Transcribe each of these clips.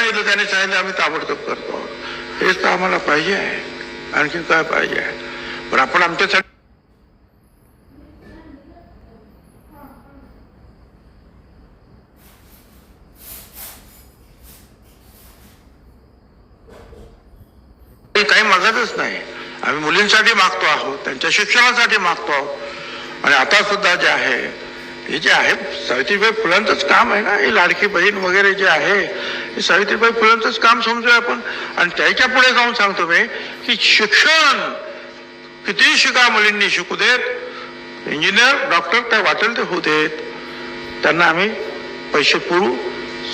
सांगितलं त्याने सांगितलं आम्ही ताबडतोब करतो. हेच तर आम्हाला पाहिजे आहे. आणखी काय पाहिजे आहे? पण आपण आमच्यासाठी काही मागतच नाही. आम्ही मुलींसाठी मागतो आहोत त्यांच्या शिक्षणासाठी मागतो आहोत. आणि आता सुद्धा जे आहे हे जे आहे सावित्रीबाई फुलांचंच काम आहे ना? हे लाडकी बहीण वगैरे जे आहे हे सावित्रीबाई फुलांचंच काम समजूया आपण. आणि त्याच्या पुढे जाऊन सांगतो मी की शिक्षण किती शिका मुलींनी शिकू देत इंजिनियर डॉक्टर काय वाटेल ते होऊ देत. त्यांना आम्ही पैसे पुरू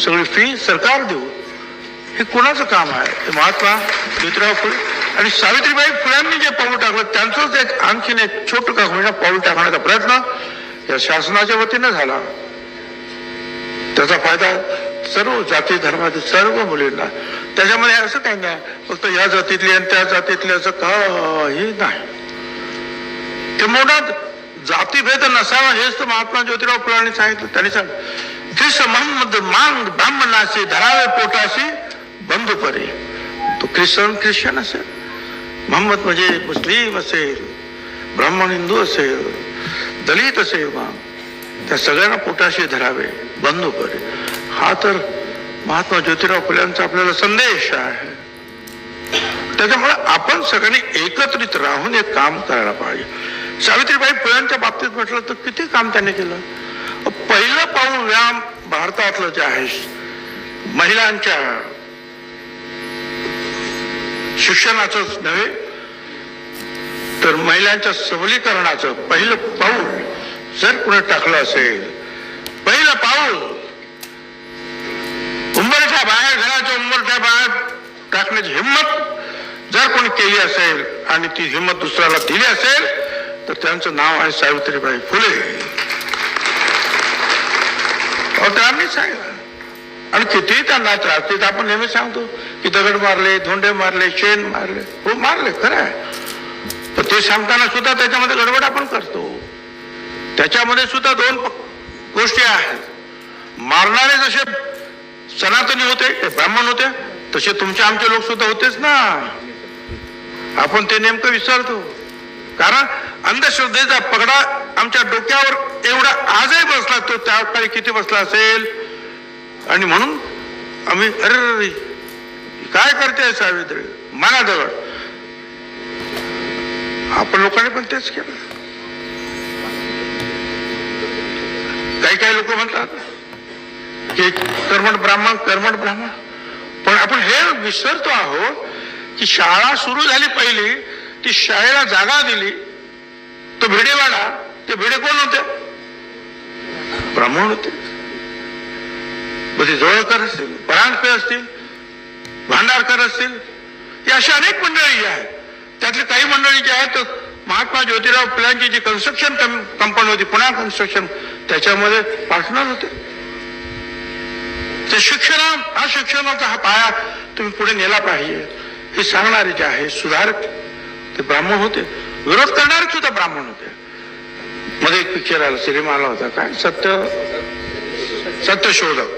सगळी फी सरकार देऊ. हे कोणाचं काम आहे? हे महात्मा ज्योतिराव फुले आणि सावित्रीबाई फुल्यांनी जे पाऊल टाकलं त्यांचंच एक आणखीन एक छोटं का होईना पाऊल टाकण्याचा प्रयत्न या शासनाच्या वतीनं झाला. त्याचा फायदा सर्व जाती धर्मातील सर्व मुलींना. त्याच्यामध्ये असं काही नाही. फक्त या जातीतली आणि त्या जातीतली असं काही नाही. ते मुळात जातीभेद नसावा हेच तर महात्मा ज्योतिराव फुलांनी सांगितलं. त्यांनी सांगितलं ख्रिस्त मोहम्मद मांग ब्राह्मणाशी धरावे पोटाशी बंधू परे. तो ख्रिश्चन ख्रिश्चन असेल. महम्मद म्हणजे मुस्लिम असेल ब्राह्मण हिंदू असेल. दलित सेवा त्या सगळ्यांना पोटाशी धरावे बंधू करे हा तर महात्मा ज्योतिराव फुल्यांचा आपल्याला संदेश आहे. त्याच्यामुळे आपण सगळ्यांनी एकत्रित राहून एक काम करायला पाहिजे. सावित्रीबाई फुल्यांच्या बाबतीत म्हटलं तर किती काम त्यांनी केलं? पहिलं पाऊल व्यायाम भारतातलं जे आहे महिलांच्या शिक्षणाचंच नव्हे तर महिलांच्या सबलीकरणाचं पहिलं पाऊल जर कुणी टाकलं असेल पहिलं पाऊल उंबरठ्या बाहेर घराच्या उंबरठ्या बाहेर टाकण्याची हिंमत जर कोणी केली असेल आणि ती हिंमत दुसऱ्याला दिली असेल तर त्यांचं नाव आहे सावित्रीबाई फुले. अहो, त्यांनी सांगितलं. आणि कितीही त्यांना त्रास देत आपण नेहमी सांगतो की दगड मारले धोंडे मारले शेण मारले हो मारले खरं आहे. ते सांगताना सुद्धा त्याच्यामध्ये गडबड आपण करतो. त्याच्यामध्ये सुद्धा दोन गोष्टी आहेत. मारणारे जसे सनातनी होते ते ब्राह्मण होते तसे तुमचे आमचे लोक सुद्धा होतेच ना. आपण ते नेमकं विसरतो. कारण अंधश्रद्धेचा पगडा आमच्या डोक्यावर एवढा आजही बसला तो त्या काळी किती बसला असेल? आणि म्हणून आम्ही अरे काय करते सावित्री? मला दगड आपण लोकांनी पण तेच केलं. काही काही लोक म्हणतात की कर्मण ब्राह्मण कर्मण ब्राह्मण. पण आपण हे विसरतो आहोत की शाळा सुरू झाली पहिली ती शाळेला जागा दिली. तो भिडेवाडा ते भिडे कोण होते? ब्राह्मण होते. मध्ये जवळकर असतील परांजपे असतील भांडारकर असतील. ही अशी अनेक मंडळी आहेत. त्यातली काही मंडळी जी आहेत महात्मा ज्योतिराव फुलांची जी कन्स्ट्रक्शन कंपनी होती पुणा कन्स्ट्रक्शन त्याच्यामध्ये पार्टनर होते. ते शिक्षण हा शिक्षणाचा हा पाया तुम्ही पुढे नेला पाहिजे. हे सांगणारे जे आहे सुधारक ते ब्राह्मण होते. विरोध करणारे सुद्धा ब्राह्मण होते. मध्ये एक पिक्चर आला सिनेमा आला होता. काय? सत्य सत्यशोधक.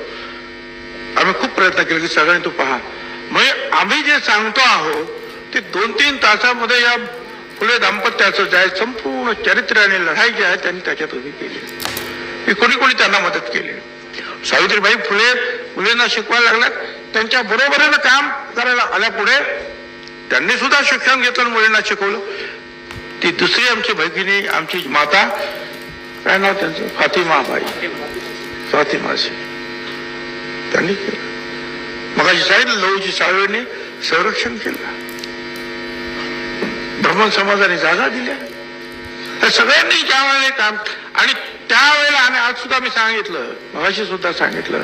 आम्ही खूप प्रयत्न केले की सगळ्यांनी तू पहा. म्हणजे आम्ही जे सांगतो आहोत ते दोन तीन तासामध्ये या फुले दाम्पत्याचं जे आहे संपूर्ण चरित्र आणि लढाई जी आहे त्यांनी त्याच्यात उभी केली. ही कोणी कोणी त्यांना मदत केली. सावित्रीबाई फुले मुलींना शिकवायला लागल्या त्यांच्या बरोबरीनं काम करायला आल्या पुढे. त्यांनी सुद्धा शिक्षण घेतलं मुलींना शिकवलं. ती दुसरी आमची भगिनी आमची माता. काय नाव त्यांचं? फातिमाबाई. फातिमाशी त्यांनी केलं. मग साहेब लहूची साळवेने संरक्षण केलं. ब्राह्मण समाजाने जागा दिल्या. त्या सगळ्यांनी त्यावेळेला काम आणि त्यावेळेला आणि आज सुद्धा मी सांगितलं मगाशी सुद्धा सांगितलं.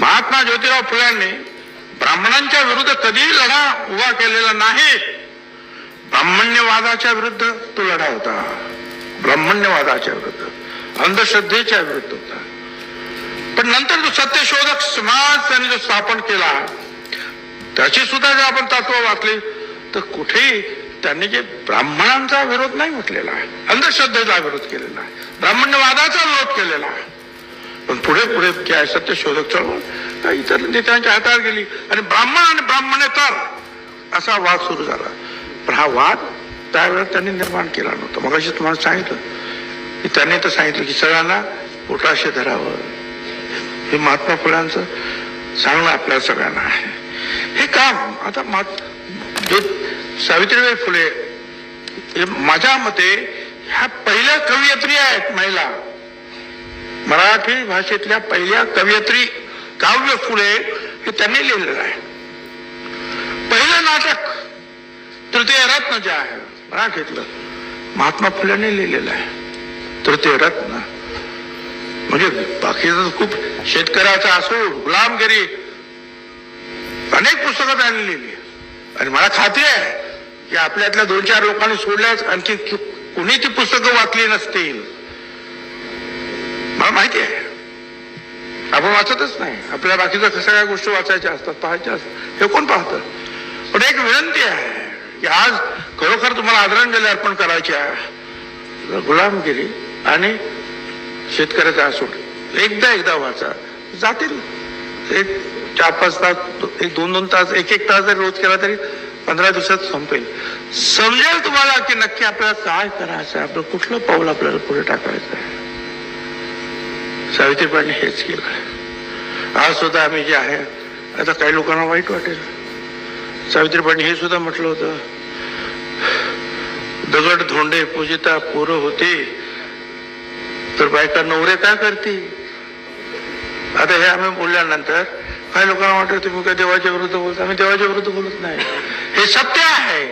महात्मा ज्योतिराव फुल्यांनी ब्राह्मणांच्या विरुद्ध कधीही लढा उभा केलेला नाही. ब्राह्मण्यवादाच्या विरुद्ध तो लढा होता. ब्राह्मण्यवादाच्या विरुद्ध. अंधश्रद्धेच्या विरुद्ध होता. पण नंतर जो सत्यशोधक समाज त्यांनी जो स्थापन केला त्याची सुद्धा जर आपण तत्व वाचली तर कुठेही त्यांनी जे ब्राह्मणांचा विरोध नाही म्हटलेला आहे अंधश्रद्धेचा विरोध केलेला आहे ब्राह्मण्यवादाचा विरोध केलेला आहे. पण पुढे पुढे जे आहे सत्य शोधक चळवळ इतर नेत्यांच्या हातावर गेली आणि ब्राह्मण आणि ब्राह्मणेतर असा वाद सुरू झाला. पण हा वाद त्यावेळेला त्यांनी निर्माण केला नव्हता. मग तुम्हाला सांगितलं की त्यांनी तर सांगितलं की सगळ्यांना पोटाशे धरावं. हे महात्मा फुलांचं सांगणं आपल्या सगळ्यांना आहे. हे काम आता मात जे सावित्रीबाई फुले हे माझ्या मते ह्या पहिल्या कवयित्री आहेत महिला. मराठी भाषेतल्या पहिल्या कवयित्री काव्य फुले हे त्यांनी लिहिलेलं आहे. पहिलं नाटक तृतीय रत्न जे आहे मराठीतलं महात्मा फुलेने लिहिलेलं आहे. तृतीय रत्न. म्हणजे बाकीचं खूप शेतकऱ्याचा असो गुलामगिरी अनेक पुस्तकं त्यांनी लिहिली आणि मला खात्री आहे की आपल्यातल्या दोन चार लोकांनी सोडल्याच आणखी कुणी ती पुस्तकं वाचली नसतील. मला माहिती आहे. आपण वाचतच नाही. आपल्याला बाकीच्या सगळ्या गोष्टी वाचायच्या असतात पाहायच्या असतात. हे कोण पाहतं? पण एक विनंती आहे की आज खरोखर तुम्हाला आदरांजली अर्पण करायची आहे. गुलामगिरी आणि शेतकऱ्याचा असोट एकदा एकदा वाचा. जातील. एक चार पाच तास एक दोन दोन तास एक एक तास जरी रोज केला तरी पंधरा दिवसात संपेल. समजेल तुम्हाला की नक्की आपल्याला काय करायचं आहे? आपलं कुठलं पाऊल आपल्याला पुढे टाकायचं आहे? सावित्रीबाईंनी हेच केलं आज सुद्धा आम्ही जे आहे आता काही लोकांना वाईट वाटेल. सावित्रीबाईंनी हे सुद्धा म्हटलं होतं. दगड धोंडे पूजिता पोरं होते तर बायका नवरे काय करते? आता हे आम्ही बोलल्यानंतर काही लोकांना वाटत तुम्ही काय देवाच्या विरुद्ध बोलता. आम्ही देवाच्या विरुद्ध बोलत नाही. हे सत्य आहे.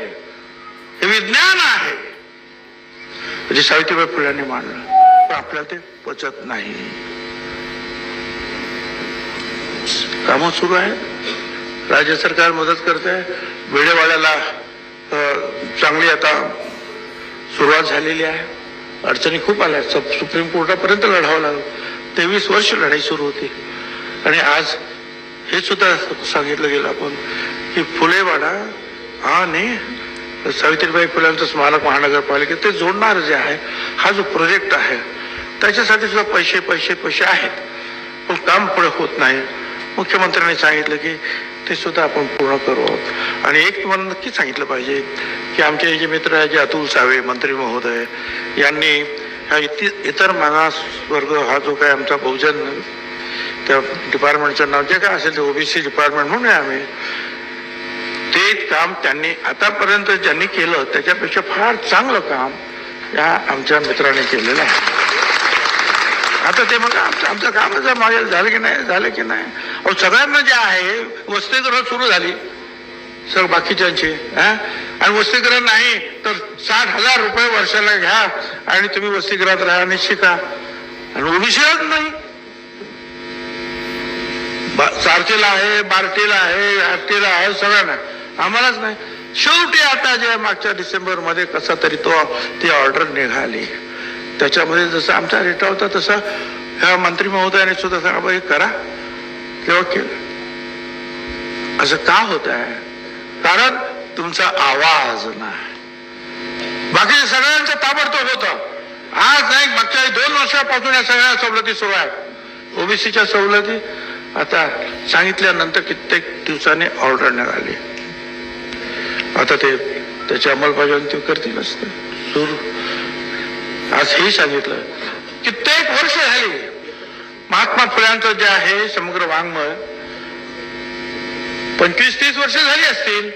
हे विज्ञान आहे. म्हणजे सावित्रीबाई फुलांनी मांडलं. पण आपल्याला ते पचत नाही. कामं सुरू आहे. राज्य सरकार मदत करते वेळेवाड्याला चांगली आता सुरुवात झालेली आहे. अडचणी खूप आल्या. सब सुप्रीम कोर्टापर्यंत लढावं लागलं. तेवीस वर्ष लढाई सुरू होती. आणि आज हे सुद्धा सांगितलं गेलं आपण. की फुलेवाडा आणि सावित्रीबाई फुलांचं स्मारक महानगरपालिका ते जोडणार जे आहे हा जो प्रोजेक्ट आहे त्याच्यासाठी सुद्धा पैसे पैसे पैसे आहेत. पण काम पुढे होत नाही. मुख्यमंत्र्यांनी सांगितलं की ते सुद्धा आपण पूर्ण करू आणि एक तुम्हाला नक्की सांगितलं पाहिजे की आमचे जे मित्र आहे जे अतुल सावे मंत्री महोदय यांनी ह्या इति इतर मागास वर्ग हा जो काय आमचा बहुजन त्या डिपार्टमेंटचं नाव जे काय असेल ते ओबीसी डिपार्टमेंट म्हणून आम्ही. ते काम त्यांनी आतापर्यंत ज्यांनी केलं त्याच्यापेक्षा फार चांगलं काम या आमच्या मित्राने केलेलं आहे. आता ते मग आमचं आमचं काम मागे झालं की नाही झालं की नाही. अहो सगळ्यांना जे आहे वसतिगृह सुरू झाली. सर बाकीच्यांची आणि वसतिगृह नाही तर साठ हजार रुपये वर्षाला घ्या आणि तुम्ही वसतिगृहात राहा आणि शिका. आणि ओबीसीलाच नाही. बा- आहे बार्टीला आहे आरटीला आहे सगळ्यांना. आम्हालाच नाही. शेवटी आता जे मागच्या डिसेंबरमध्ये कसा तरी तो ती ऑर्डर निघाली. त्याच्यामध्ये जसं आमचा रेटा होता तसा ह्या मंत्री महोदयाने सुद्धा सांगा करा. किंवा केलं? असं का होत आहे? कारण तुमचा आवाज नाही. बाकी सगळ्यांचं ताबडतोब होतं. आज नाही मागच्या दोन वर्षापासून या सगळ्या सवलती सुरू आहेत. ओबीसीच्या सवलती आता सांगितल्यानंतर कित्येक दिवसांनी ऑर्डर निघाली. आता ते त्याची अंमलबजावणी ते करतीलच सुरू. आज हे सांगितलं. कित्येक वर्ष झाली. महात्मा फुल्यांचं जे आहे समग्र वाङ्मय पंचवीस तीस वर्ष झाली असतील.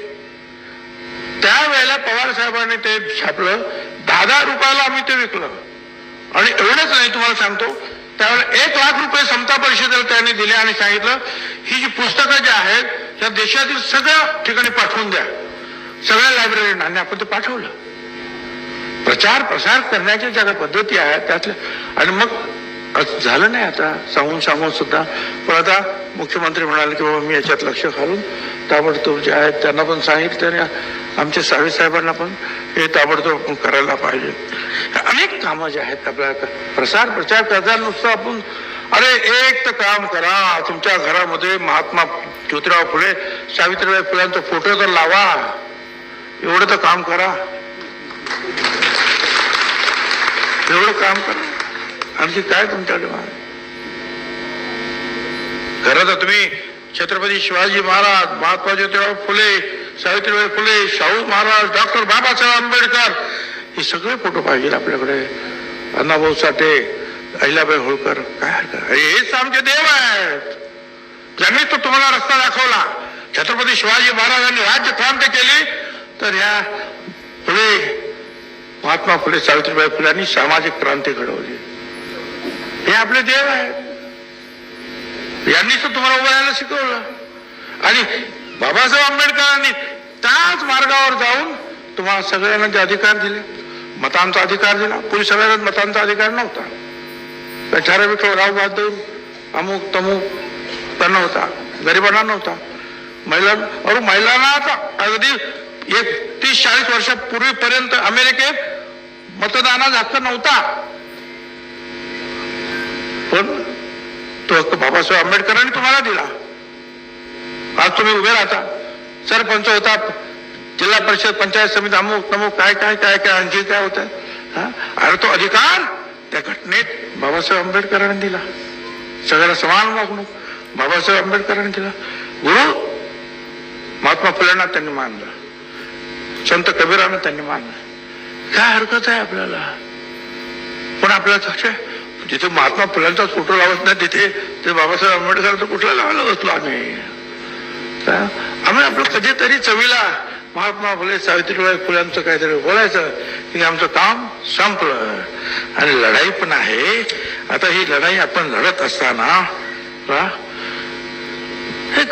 त्यावेळेला पवार साहेबांनी ते छापलं. दहा दहा रुपयाला आम्ही ते विकलं. आणि एवढंच नाही तुम्हाला सांगतो त्यावेळेला एक लाख रुपये समता परिषदेला त्यांनी दिले आणि सांगितलं ही जी पुस्तकं जी आहेत त्या देशातील सगळ्या ठिकाणी पाठवून द्या. सगळ्या लायब्ररीना आणि आपण ते पाठवलं. प्रचार प्रसार करण्याच्या ज्या पद्धती आहेत त्यातल्या आणि मग झालं नाही आता. सांगून सांगून सुद्धा. पण आता मुख्यमंत्री म्हणाले की बाबा मी याच्यात लक्ष घालून ताबडतोब जे आहेत त्यांना पण सांगितलं आणि आमच्या सावे साहेबांना पण हे ताबडतोब आपण करायला पाहिजे. अनेक कामं जे आहेत आपल्याला प्रसार प्रचार करता नुसतं आपण अरे एक तर काम करा तुमच्या घरामध्ये महात्मा ज्योतिराव फुले सावित्रीबाई फुलांचा फोटो तर लावा. एवढं तर काम करा. एवढं काम करा. आणखी काय तुमच्याकडे खरं तर तुम्ही छत्रपती शिवाजी महाराज महात्मा ज्योतिराव फुले सावित्रीबाई फुले शाहू महाराज डॉक्टर बाबासाहेब आंबेडकर हे सगळे फोटो पाहिजे आपल्याकडे. अण्णाभाऊ साठे अहिलाबाई होळकर काय हरकत? हेच आमचे देव आहेत. ज्यांनी तो तुम्हाला रस्ता दाखवला. छत्रपती शिवाजी महाराजांनी राज्य क्रांती केली तर ह्या फुले महात्मा फुले सावित्रीबाई फुल्यांनी सामाजिक क्रांती घडवली. हे आपले देव आहेत. यांनीच तर तुम्हाला उभं राहायला शिकवलं. आणि बाबासाहेब आंबेडकरांनी त्याच मार्गावर जाऊन तुम्हाला सगळ्यांना ते अधिकार दिले. मतांचा अधिकार दिला. पूर्वी सगळ्यांना मतांचा अधिकार नव्हता. ठराविक राव बहादूर अमुक तमुक त्यांना होता. गरिबांना नव्हता. महिला अरे महिलांना आता अगदी एक तीस चाळीस वर्षापूर्वीपर्यंत अमेरिकेत मतदानाचा हक्क नव्हता. पण तो हक्क बाबासाहेब आंबेडकरांनी तुम्हाला दिला. आज तुम्ही उभे राहता. सरपंच होता जिल्हा परिषद पंचायत समिती अमुक नमुक काय काय काय काय आणखी काय होत अरे तो अधिकार त्या घटनेत बाबासाहेब आंबेडकरांनी दिला. सगळ्याला समान वागणूक बाबासाहेब आंबेडकरांनी दिला. गुरु महात्मा फुलेंना त्यांनी मानलं. संत कबीरांना त्यांनी मानलं. काय हरकत आहे आपल्याला? पण आपल्याला तसे जिथे महात्मा फुलांचा फोटो लावत नाही तिथे ते बाबासाहेब आंबेडकरांचा कुठला लावायला बसलो आम्ही? आम्ही आपलं कधीतरी चवीला महात्मा फुले सावित्रीबाई फुल्यांचं काहीतरी बोलायचं. की आमचं काम संपलं. आणि लढाई पण आहे. आता ही लढाई आपण लढत असताना हे?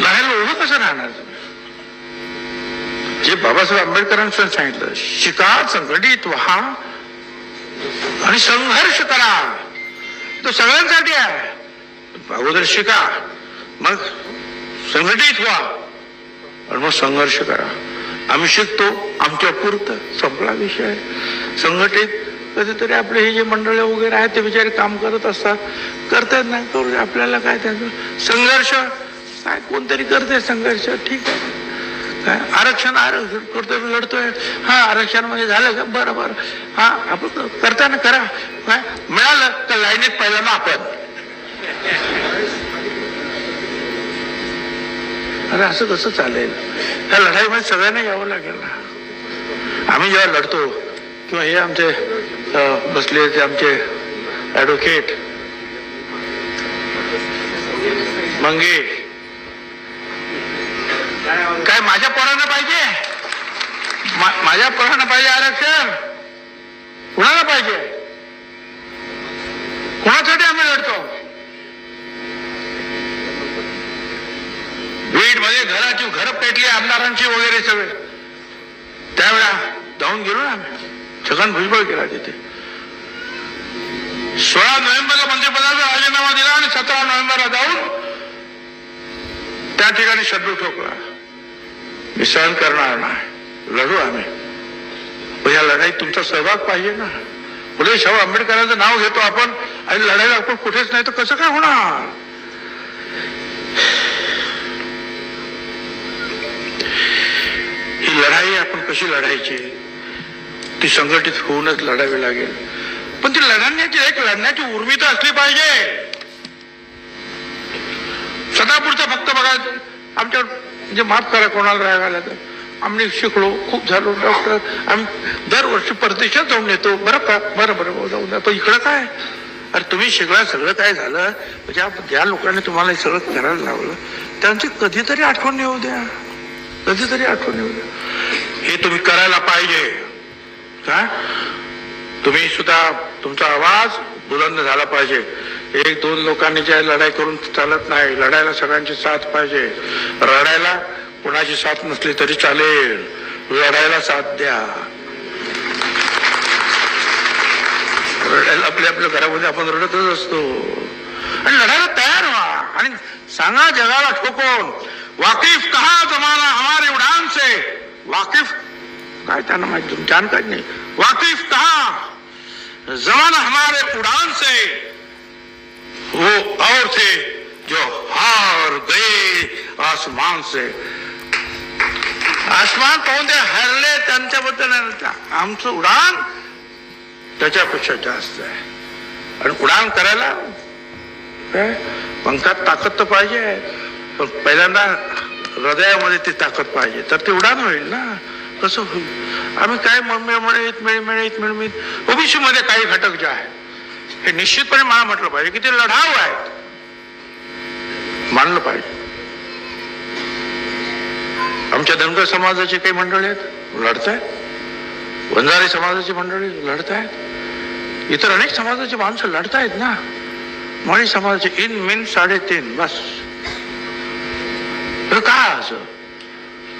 लढायला उभं कसं राहणार? जे बाबासाहेब आंबेडकरांचं सांगितलं शिका संघटित व्हा आणि संघर्ष करा. तो सगळ्यांसाठी आहे. अगोदर शिका. मग संघटित व्हा. आणि मग संघर्ष करा. आम्ही शिकतो आमच्या पुरतं. संपला विषय. संघटित कधीतरी आपले हे जे मंडळे वगैरे आहेत ते बिचारे काम करत असतात. करतात नाही करू दे, आपल्याला काय त्याचं? संघर्ष. काय कोणतरी करते संघर्ष? ठीक आहे. काय? आरक्षण आरक्षण करतोय लढतोय. हा आरक्षणामध्ये झालं का? बरं बरं. हा आपण करताना करा. काय? मिळालं तर लाईनीत पहिल्यांदा आपण. अरे असं कसं चालेल. त्या लढाईमध्ये सगळ्यांना यावं लागेल ना. आम्ही जेव्हा लढतो किंवा हे आमचे बसले ते आमचे ऍडव्होकेट मंगे. काय माझ्या पोरांना पाहिजे? माझ्या पोरांना पाहिजे आरक्षण? कुणाला पाहिजे? कुणासाठी आम्ही लढतो? बीडमध्ये घराची घर पेटली आमदारांची वगैरे सगळे. त्यावेळा जाऊन गेलो ना आम्ही. छगन भुजबळ केला तिथे. सोळा नोव्हेंबरला मंत्रिपदाचा राजीनामा दिला आणि सतरा नोव्हेंबरला जाऊन त्या ठिकाणी शब्द ठोकला. मी सहन करणार नाही. लढू आम्ही. या लढाईत तुमचा सहभाग पाहिजे ना. फुले शाहू आंबेडकरांचं नाव घेतो आपण आणि लढायला आपण कुठेच नाही तर कसं काय होणार? लढाई आपण कशी लढायची? ती संघटित होऊनच लढावी लागेल. पण ती लढण्याची एक लढण्याची उर्मी तर असली पाहिजे. सदापूरचा फक्त बघा आमच्या म्हणजे माफ करा कोणाला राग आला तर. आम्ही शिकलो खूप झालो डॉक्टर. आम्ही दरवर्षी परदेशात जाऊन येतो. बरं का? बरं बरं भाऊ, जाऊन द्या पण इकडं काय? अरे तुम्ही शिकला सगळं काय झालं? म्हणजे ज्या लोकांनी तुम्हाला हे सगळं करायला लावलं त्यांची कधीतरी आठवण येऊ द्या. कधीतरी आठवण येऊ द्या. हे तुम्ही करायला पाहिजे. का तुम्ही सुद्धा तुमचा आवाज बुलंद झाला पाहिजे. एक दोन लोकांनी ज्या लढाई करून चालत नाही लढायला सगळ्यांची साथ पाहिजे. रडायला कुणाची साथ नसली तरी चालेल. लढायला साथ द्या. रडायला आपल्या आपल्या घरामध्ये आपण रडतच असतो. आणि लढायला तयार व्हा. आणि सांगा जगाला ठोकून वाकिफ कहा जमाना हमारे उड़ान से? वाकिफ? काय त्यांना माहिती जानकारी नाही। वाकिफ कहा? जमाना हमारे उड़ान से। वो और थे जो हार गए आसमान से। आसमान पाहून ते हरले त्यांच्याबद्दल. आमचं उडान। त्याच्यापेक्षा जास्त आहे आणि उडान करायला पंखात ताकद तर पाहिजे पण पहिल्यांदा हृदयामध्ये ती ताकद पाहिजे. तर ते उडान होईल ना? कसं होईल? आम्ही काय मिळमिळीत मिळमिळीत मिळमिळीत ओबीसी मध्ये काही घटक जे आहे हे निश्चितपणे मला म्हटलं पाहिजे की ते लढाऊ आहेत. मानलं पाहिजे. आमच्या धनगर समाजाची काही मंडळी आहेत? लढत आहेत वंजारी समाजाची मंडळी लढत आहेत इतर अनेक समाजाची माणसं लढत आहेत ना? मणी समाजाचे इन मिन साडेतीन बस. तर का असं.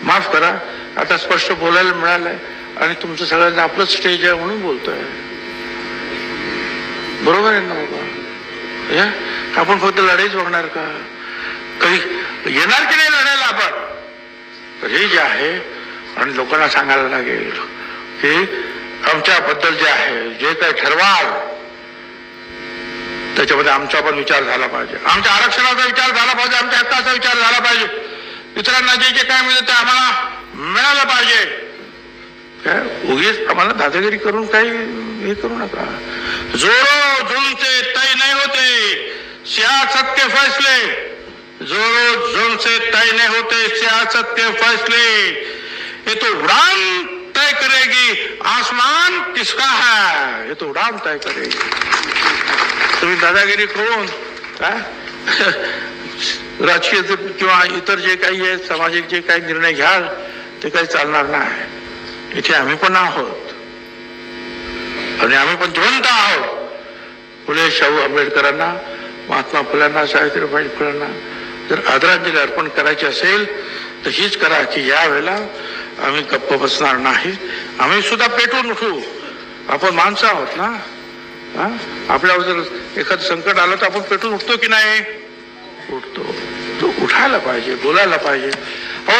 माफ करा. आता स्पष्ट बोलायला मिळालंय आणि तुमचं सगळ्यांना आपलं स्टेज आहे म्हणून बोलतोय. बरोबर आहे ना बाबा? आपण फक्त लढाईच बघणार का? कधी येणार की नाही लढायला आपण? तर हे जे आहे आणि लोकांना सांगायला लागेल की आमच्याबद्दल जे आहे जे काही ठरवाल त्याच्यामध्ये आमचा पण विचार झाला पाहिजे. आमच्या आरक्षणाचा विचार झाला पाहिजे आमच्या हक्काचा विचार झाला पाहिजे. इतरांना जे जे काय मिळतं ते आम्हाला मिळालं पाहिजे. काय? उगीच आम्हाला दादागिरी करून काही हे करू नका. जोरो जुन से तय नहीं होते. सियासत के फैसले. जोरो से तय नहीं होते. सियासत के फैसले. ये तो उड़ान तय करेगी. आसमान किसका है? ये तो उड़ान तय करेगी. तुम्ही दादागिरी करून काय? राजकीय किंवा इतर जे काही आहे सामाजिक जे काही निर्णय घ्याल ते काही चालणार नाही. इथे आम्ही पण आहोत. आणि आम्ही पण जिवंत आहोत. फुले शाहू आंबेडकरांना महात्मा फुल्यांना सावित्रीबाई फुलांना जर आदरांजली अर्पण करायची असेल तर हीच करा की यावेळेला आम्ही गप्प बसणार नाही. आम्ही सुद्धा पेटून उठू. आपण माणसं आहोत ना? आपल्यावर जर एखादं संकट आलं तर आपण पेटून उठतो की नाही? उठतो. तो उठायला पाहिजे बोलायला पाहिजे. हो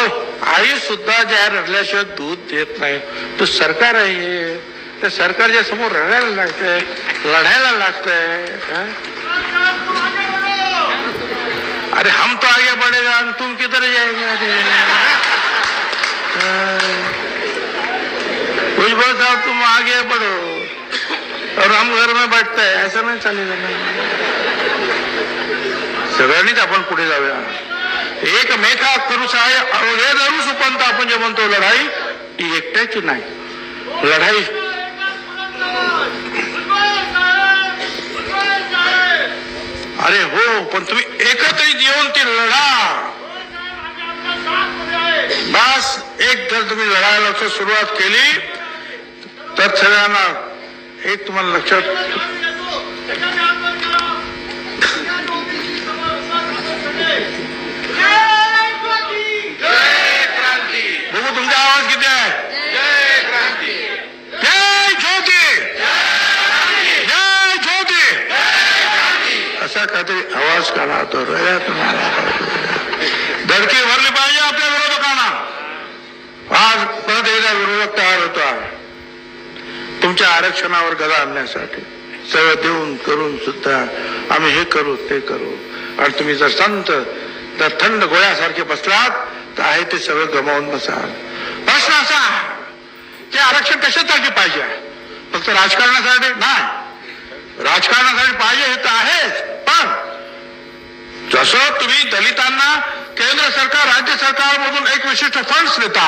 आई सुद्धा ज्या रडल्याशिवाय दूध देत नाही. तो सरकार आहे त्या सरकारच्या समोर रडायला लागतंय लढायला लागतंय अरे हम तो आगे बढ़ेगा आणि तुम किधर जाएगा भुजबल साहब तुम आगे बढ़ो। और हम घर में बैठते हैं ऐसा नाही चालेल ना सगळ्यांनीच आपण पुढे जाऊया. एकमेका करूच आहे अवघे धरू सुपंत आपण जे म्हणतो लढाई ती एकट्याची नाही. लढाई. अरे हो पण तुम्ही एकत्रित येऊन ती लढा. बस एक जर तुम्ही लढायला सुरुवात केली तर सगळ्यांना एक तुम्हाला लक्षात बघू तुमचा आवाज किती आहे? असा काहीतरी आवाज काढा तो रया तुम्हाला धडकी भरली पाहिजे आपल्या विरोधकांना. आज परत एकदा विरोधक तयार होता तुमच्या आरक्षणावर गदा आणण्यासाठी सगळं देऊन करून सुद्धा आम्ही हे करू ते करू. आणि तुम्ही जर संत तर थंड गोळ्यासारखे बसलात तर आहे ते सगळं गमावून बसाल. प्रश्न असा की आरक्षण कशासाठी पाहिजे? फक्त राजकारणासाठी? नाही. राजकारणासाठी पाहिजे हे तर आहेच पण जसं तुम्ही दलितांना केंद्र सरकार राज्य सरकारमधून एक विशिष्ट फंड्स देता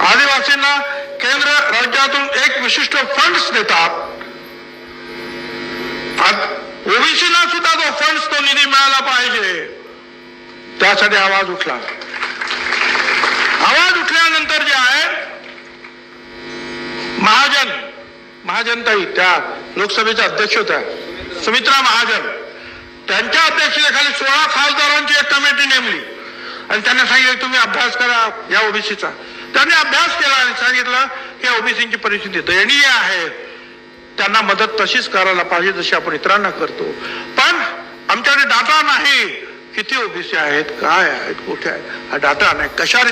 आदिवासींना केंद्र राज्यातून एक विशिष्ट फंड्स देतात ओबीसीला सुद्धा तो फंड्स तो निधी मिळाला पाहिजे. त्यासाठी आवाज उठला. आवाज उठल्यानंतर जे आहे महाजन महाजनताई त्या लोकसभेच्या अध्यक्ष होत्या. सुमित्रा महाजन त्यांच्या अध्यक्षतेखाली सोळा खासदारांची एक कमिटी नेमली. आणि त्यांना सांगितलं तुम्ही अभ्यास करा या ओबीसीचा. त्यांनी अभ्यास केला आणि सांगितलं की ओबीसीची परिस्थिती दयनीय आहे. त्यांना मदत तशीच करायला पाहिजे जशी आपण इतरांना करतो. पण आमच्याकडे डाटा नाही. किती ओबीसी आहेत काय आहेत कुठे आहेत? हा डाटा नाही. कशा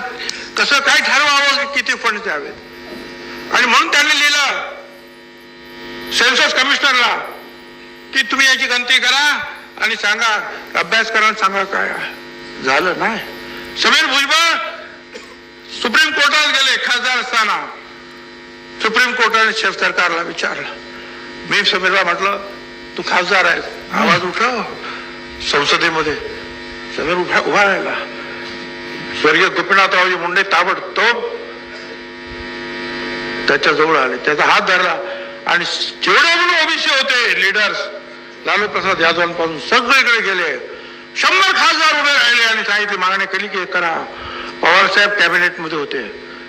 कसं काय ठरवावं की किती फंड द्यावेत? आणि म्हणून त्यांनी लिहिलं सेन्सस कमिशनरला की तुम्ही याची गणती करा आणि सांगा अभ्यास करा सांगा काय झालं नाही. समीर भुजबळ सुप्रीम कोर्टात गेले खासदार असताना. सुप्रीम कोर्टाने शेफ सरकारला विचारलं. मी समीरला म्हटलं तू खासदार आहेस. आवाज उठाव संसदेमध्ये सगळं उभा उभा राहिला. स्वर्गीय गोपीनाथरावजी मुंडे ताबडतोब त्याच्याजवळ आले. त्याचा हात धरला. आणि जेवढे म्हणून ओबीसी होते लीडर्स लालू प्रसाद यादवांपासून सगळीकडे गेले. शंभर खासदार उभे राहिले आणि सांगितली मागणी केली की करा. पवार साहेब कॅबिनेटमध्ये होते.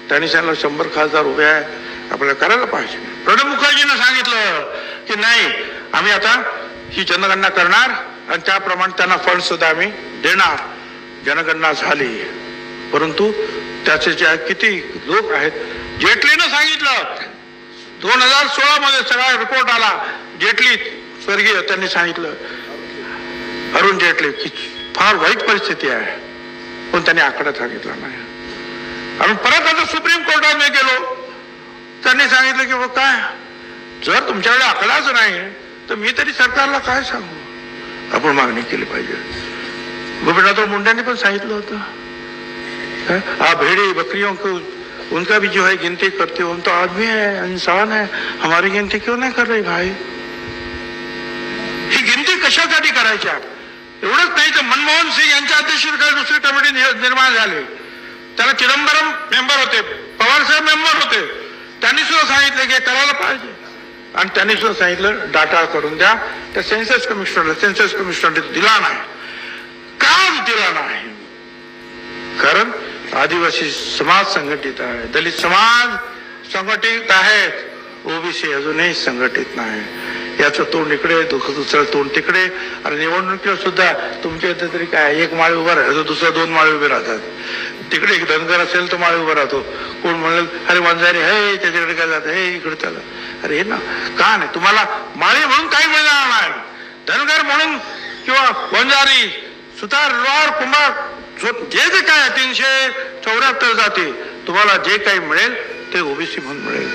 त्यांनी सांगितलं शंभर खासदार उभे आहे. आपल्याला करायला पाहिजे. प्रणब मुखर्जीनं सांगितलं की नाही आम्ही आता ही जनगणना करणार आणि त्याप्रमाणे त्यांना फंड सुद्धा आम्ही देणार. जनगणना झाली. परंतु त्याचे जे किती लोक आहेत जेटलीनं सांगितलं. दोन हजार सोळा मध्ये सगळा रिपोर्ट आला. जेटली स्वर्गीय त्यांनी सांगितलं. अरुण जेटली की फार वाईट परिस्थिती आहे. पण त्यांनी आकडा सांगितला नाही. आम्ही परत आता सुप्रीम कोर्टात मी गेलो. त्यांनी सांगितलं की बघ काय? जर तुमच्याकडे आकडाच नाही, तर मी तरी सरकारला काय सांगू? आपण मागणी केली पाहिजे. गोपीनाथ मुंड्यांनी पण सांगितलं होतं? आप भेड़ी, बकरियों उनका भी जो है गिनती करते हो हम तो आदमी है, इंसान है, हमारी गिनती क्यों नहीं कर रही भाई? ही गिनती कशासाठी करायच्या एवढंच नाही तर मनमोहन सिंग यांच्या अध्यक्षतेखाली दुसरी कमिटी निर्माण झाली. त्याला चिदंबरम मेंबर होते, पवार साहेब मेंबर होते. त्यांनी सुद्धा सांगितलं की करायला पाहिजे. आणि त्यांनी सुद्धा सांगितलं डाटा करून द्या. त्या सेन्सस कमिशनरला सेन्सस कमिशनरने दिला नाही. का दिला नाही? कारण आदिवासी समाज संघटित आहे. दलित समाज संघटित आहेत. ओबीसी अजूनही संघटित नाही. याचं तोंड इकडे दुःख दुसरं तोंड तिकडे. आणि निवडणुकीला सुद्धा तुमच्या इथे तरी काय एक माळी उभा राहतो दुसरा दोन माळी उभे राहतात. तिकडे एक धनगर असेल तर माळी उभा राहतो. कोण म्हणेल अरे वंजारी हे त्याच्याकडे काय जात? हे इकडे त्याला अरे हे ना का नाही? तुम्हाला माळी म्हणून काही मिळणार नाही. धनगर म्हणून किंवा वंजारी सुतार लोहार कुंभार जे जे काय तीनशे चौऱ्याहत्तर जाती तुम्हाला जे काही मिळेल ते ओबीसी म्हणून मिळेल.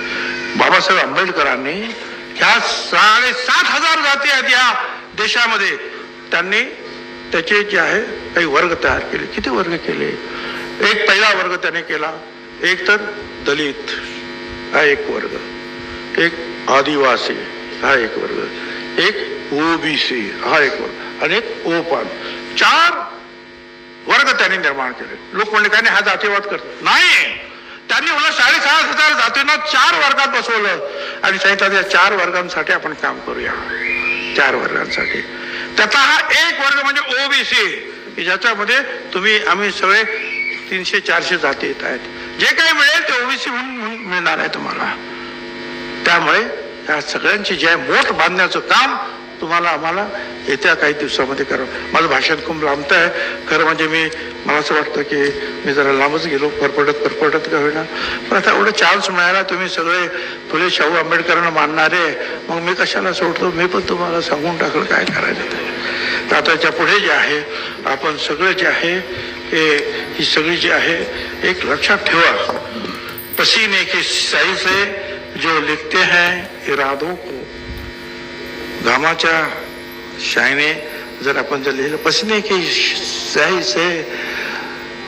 बाबासाहेब आंबेडकरांनी ह्या साडेसात हजार जाती आहेत या देशामध्ये. त्यांनी त्याचे जे आहे काही वर्ग तयार केले. किती वर्ग केले? एक पहिला वर्ग त्याने केला. एक तर दलित हा एक वर्ग. एक आदिवासी हा एक वर्ग. एक ओबीसी हा एक वर्ग. आणि एक ओपन चार वर्ग त्यांनी निर्माण केले. लोक म्हणले काय नाही हा जातीवाद करत. नाही. त्यांनी मला साडेसहा हजार जातींना चार वर्गात बसवलं. आणि सांगितलं या चार वर्गांसाठी आपण काम करूया. चार वर्गांसाठी. त्याचा हा एक वर्ग म्हणजे ओबीसी ज्याच्यामध्ये तुम्ही आम्ही सगळे तीनशे चारशे जाती येत आहेत. जे काही मिळेल ते ओबीसी म्हणून म्हणून मिळणार आहे तुम्हाला. त्यामुळे या सगळ्यांची जे आहे मोठ बांधण्याचं काम तुम्हाला आम्हाला येत्या काही दिवसामध्ये करावं. माझं भाषण खूप लांबत आहे. खरं म्हणजे मी मला असं वाटतं की मी जरा लांबच गेलो परपडत परपडत का होईना. पण आता एवढं चान्स मिळाला तुम्ही सगळे फुले शाहू आंबेडकरांना मानणारे. मग मी कशाला सोडतो? मी पण तुम्हाला सांगून टाकलं काय करायचं तर आता पुढे जे आहे आपण सगळं जे आहे हे सगळी जी आहे एक लक्षात ठेवा। पसीने की सही से जो लिखते हैं, इरादों को। घामाच्या शायने, जर आपण जर लिहिलं पसीने की सही से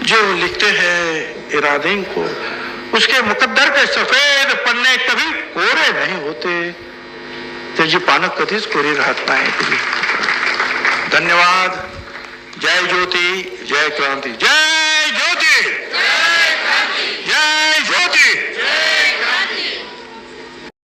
जो लिखते हैं, इरादे को, उसके मुकद्दर के सफ़ेद पन्ने कभी कोरे नहीं होते। त्याची पानं कधीच कोरी राहत नाही धन्यवाद। जय ज्योती। జై క్రాంతి జై జ్యోతి! జై జ్యోతి!